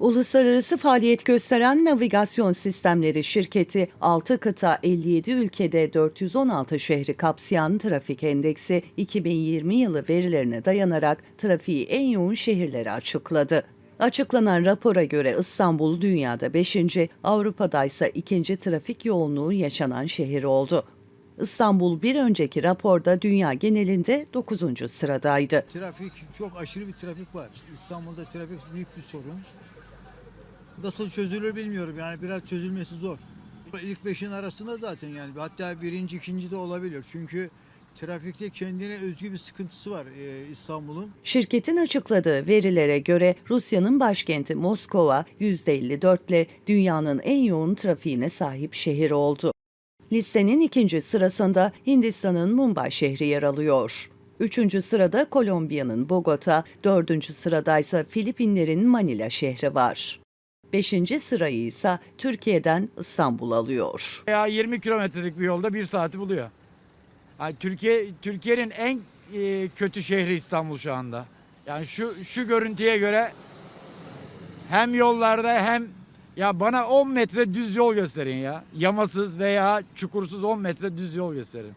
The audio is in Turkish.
Uluslararası faaliyet gösteren navigasyon sistemleri şirketi 6 kıta 57 ülkede 416 şehri kapsayan trafik endeksi 2020 yılı verilerine dayanarak trafiği en yoğun şehirleri açıkladı. Açıklanan rapora göre İstanbul dünyada 5. Avrupa'da ise 2. trafik yoğunluğu yaşanan şehir oldu. İstanbul bir önceki raporda dünya genelinde 9. sıradaydı. Trafik çok aşırı bir trafik var. İstanbul'da trafik büyük bir sorun. Nasıl çözülür bilmiyorum yani biraz çözülmesi zor. İlk beşin arasında zaten yani hatta birinci ikinci de olabilir. Çünkü trafikte kendine özgü bir sıkıntısı var e, İstanbul'un. Şirketin açıkladığı verilere göre Rusya'nın başkenti Moskova %54 ile dünyanın en yoğun trafiğine sahip şehir oldu. Listenin ikinci sırasında Hindistan'ın Mumbai şehri yer alıyor. Üçüncü sırada Kolombiya'nın Bogota, dördüncü sırada ise Filipinlerin Manila şehri var. Beşinci sırayı ise Türkiye'den İstanbul alıyor. Ya 20 kilometrelik bir yolda bir saati buluyor. Yani Türkiye Türkiye'nin en e, kötü şehri İstanbul şu anda. Yani şu şu görüntüye göre hem yollarda hem ya bana 10 metre düz yol gösterin ya. Yamasız veya çukursuz 10 metre düz yol gösterin.